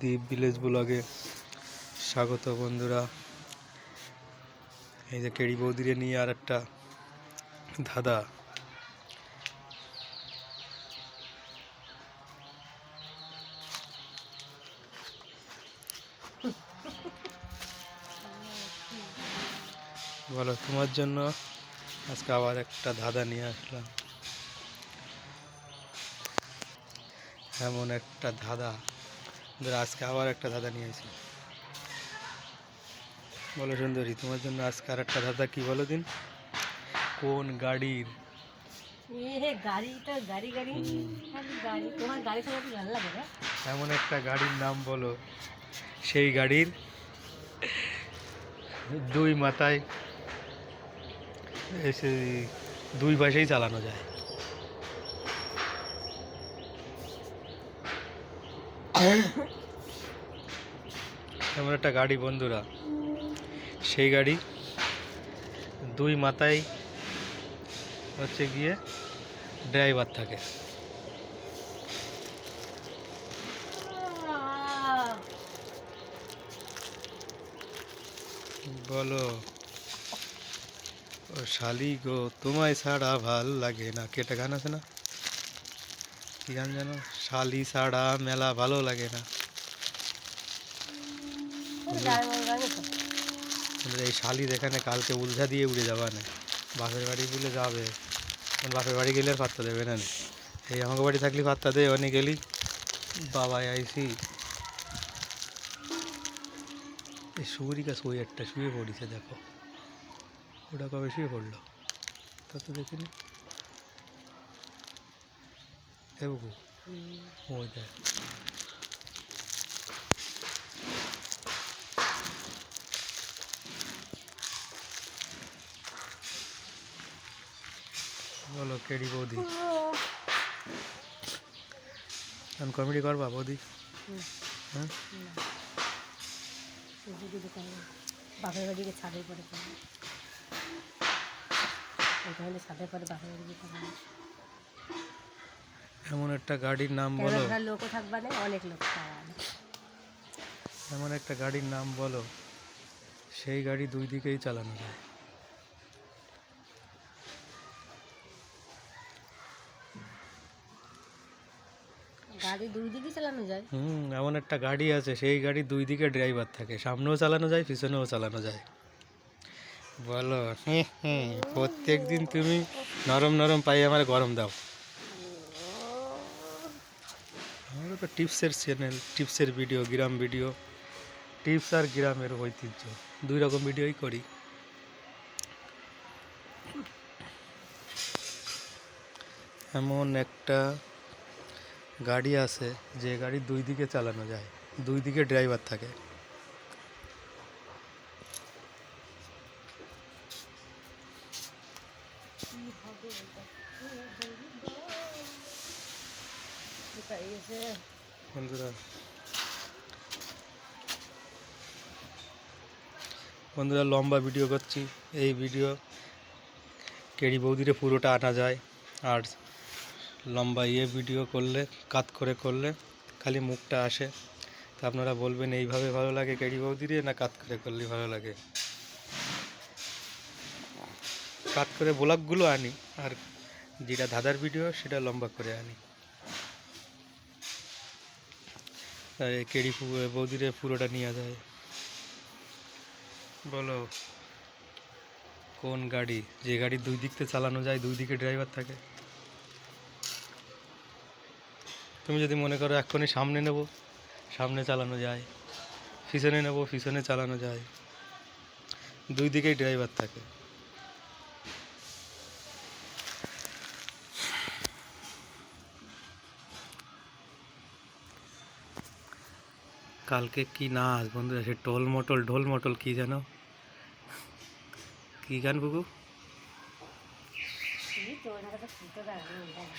দ্বীপ ভিলেজ ব্লগে স্বাগত বন্ধুরা। এই যে কেড়ি বৌদিরে নিয়ে আর একটা ধাঁধা। বলো, তোমার জন্য আজকে আবার একটা ধাঁধা নিয়ে আসলাম। এমন একটা ধাঁধা। ধর আজকে আবার একটা ধাঁধা নিয়ে আসি। বলো সুন্দরী তোমার জন্য আজকে আর একটা ধাঁধা কি বলো দিন? কোন গাড়ির? এমন একটা গাড়ির নাম বলো। সেই গাড়ির দুই মাথায় এসে দুই পাশেই চালানো যায়। এমন একটা গাড়ি, বন্ধুরা। সেই গাড়ি দুই মাথায় হচ্ছে গিয়ে ড্রাইভার থাকে। বলো, ও শালি গো, তোমায় ছাড়া ভালো লাগে না। কেটে গান আছে না? কি গান জানো শালি ছাড়া মেলা ভালো লাগে না। এই শালি এখানে কালকে উলঝা দিয়ে উড়ে যাবা না। বাপের বাড়ি বলে যাবে। বাপের বাড়ি গেলে আর পাত্তা দেবে না এই আমাকে বাড়ি থাকলে পাত্তা দেয় অনেক গেলি বাবাই আইসি। এই সুরিকা একটা শুয়ে পড়িছে দেখো। ওটা কবে শুয়ে পড়ল? তা তো দেখিনি। দেখো ওই দেখ। বলো কেডি বৌদি। এখন কমেডি করবা বৌদি? হ্যাঁ? বাপের ছাদের পরে ছাদের পরে বাপের এমন একটা গাড়ির নাম বলো। লোকও থাকবে না অনেক লোক এমন একটা গাড়ির নাম বলো। সেই গাড়ি দুই দিকেই চালানো যায়। গাড়ি দুই দিকে চালানো যায়। হুম, এমন একটা গাড়ি আছে, সেই গাড়ি দুই দিকে ড্রাইভার থাকে। সামনেও চালানো যায়, পিছনেও চালানো যায়। বলো প্রত্যেক দিন তুমি নরম নরম পাই আমার গরম দাও। আমারও তো টিপসের চ্যানেল টিপসের ভিডিও গ্রাম ভিডিও টিপস আর গ্রামের ঐতিহ্য, দুই রকম ভিডিওই করি। এমন একটা গাড়ি আছে যে গাড়ি দুই দিকে চালানো যায়, দুই দিকে ড্রাইভার থাকে। বন্ধুরা বন্ধুরা লম্বা ভিডিও করছি। এই ভিডিও কেড়ি বৌদিরে পুরোটা আনা যায়, আর লম্বা ইয়ে ভিডিও করলে, কাত করে করলে খালি মুখটা আসে। তা আপনারা বলবেন, এইভাবে ভালো লাগে কেড়ি বৌদিরে না কাত করে করলে ভালো লাগে? কাত করে ব্লগগুলো আনি, আর যেটা ধাঁধার ভিডিও সেটা লম্বা করে আনি। কেড়ি বৌদিরে পুরোটা নিয়ে যায়। বলো, কোন গাড়ি? যে গাড়ি দুই দিক থেকে চালানো যায়, দুই দিকে ড্রাইভার থাকে। তুমি যদি মনে করো এক্ষুনি সামনে নেব, সামনে চালানো যায়, পিছনে নেব, পিছনে চালানো যায়। দুই দিকেই ড্রাইভার থাকে। কালকে কি নাচ বন্ধুরা, সে টোল মটল, ঢোল মটল কি জানো? কি গান বুকু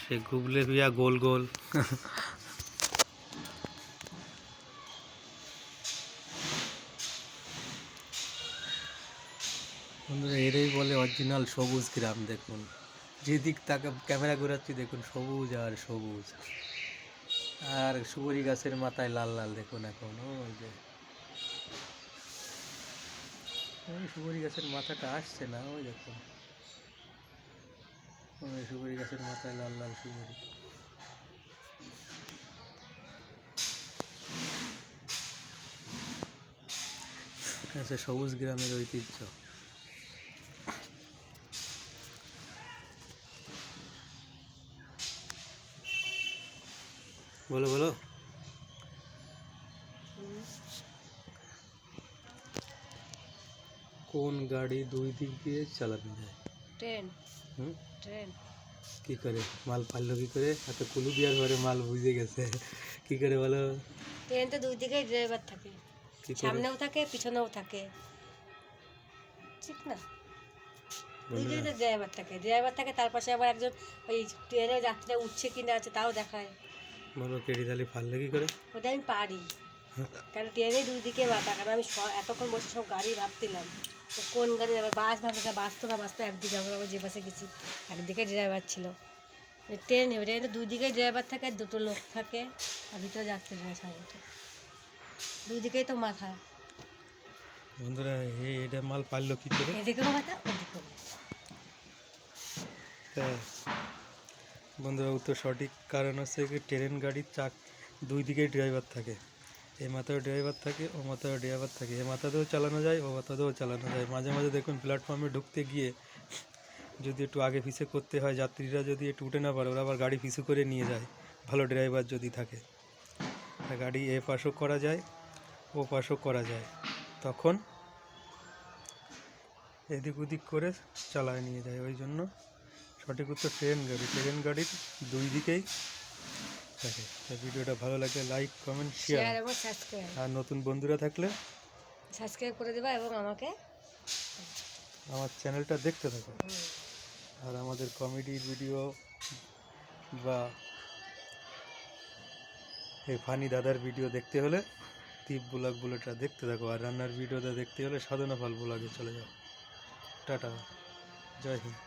সে গুবলে ভিয়া গোল গোল। এরাই বলে অরিজিনাল সবুজ গ্রাম, দেখুন। যেদিক তাকে ক্যামেরা ঘোরাচ্ছি, দেখুন সবুজ আর সবুজ। আর সুবরি গাছের মাথায় লাল লাল, দেখুন এখন, ওই যে। সুবরি গাছের মাথাটা আসছে না, ওই দেখুন। সুবরি গাছের মাথায় লাল লাল সুবরি আচ্ছা সবুজ গ্রামের ঐতিহ্য। বলো বলো। কোন গাড়ি দুই দিক দিয়ে চালানো যায়? ট্রেন। হুম? ট্রেন। কি করে? মাল পারল কি করে? এত কুলু দেওয়ার পরে মাল বুঝে গেছে। কি করে বলো? ট্রেন তো দুই দিকেই ড্রাইভার থাকে। সামনেও থাকে পিছনেও থাকে। ঠিক না? দুই দিকে তো ড্রাইভার থাকে। ড্রাইভার থাকে তার পাশে আবার একজন ওই ট্রেনে যাত্রীরা উঠছে কি না আছে তাও দেখায়। বলো কেড়ি তালি পারলে কি করে? ওটা আমি পারি। কারণ ট্রেনে দুই দিকে বাতা কারণ আমি এতক্ষণ বসে সব গাড়ি ভাবছিলাম। তো কোন গাড়ি যাবে? বাস ভাবতে বাস তো না বাস তো একদিকে আমরা আবার যে বাসে গেছি একদিকে ড্রাইভার ছিল। ট্রেন ট্রেনে দুই দিকে ড্রাইভার থাকে দুটো লোক থাকে আর ভিতরে যাত্রী যায় সামনে দুই দিকেই তো মাথা। বন্ধুরা এটা মাল পারল কি করে? এদিকেও মাথা ওদিকেও বন্ধুরা উত্তর সঠিক কারণ হচ্ছে ট্রেন গাড়ির চাক দুই দিকেই ড্রাইভার থাকে। এই মাথায় ড্রাইভার থাকে, ও মাথায় ড্রাইভার থাকে। এ মাথাতেও চালানো যায়, ও মাথাতেও চালানো যায়। মাঝে মাঝে দেখুন প্ল্যাটফর্মে ঢুকতে গিয়ে যদি একটু আগে পিছে করতে হয়, যাত্রীরা যদি একটু উঠে না পারে, ওরা আবার গাড়ি পিছু করে নিয়ে যায়। ভালো ড্রাইভার যদি থাকে। গাড়ি এ পাশও করা যায়, ও পাশও করা যায়। তখন এদিক ওদিক করে চালায় নিয়ে যায়। ওই জন্য সঠিক উত্তর ট্রেন গাড়ি। ট্রেন গাড়ির দুই দিকেই থাকে। তা ভিডিওটা ভালো লাগলে লাইক কমেন্ট শেয়ার এবং সাবস্ক্রাইব আর নতুন বন্ধুরা থাকলে সাবস্ক্রাইব করে দেবা এবং আমাকে আমার চ্যানেলটা দেখতে থাকো। আর আমাদের কমেডি ভিডিও বা এই ফানি দাদার ভিডিও দেখতে হলে টিপ ব্লগ বুলেটটা দেখতে থাকো। আর রান্নার ভিডিওটা দেখতে হলে সাধনা ফল ব্লগে চলে যাও। টাটা। জয় হিন্দ।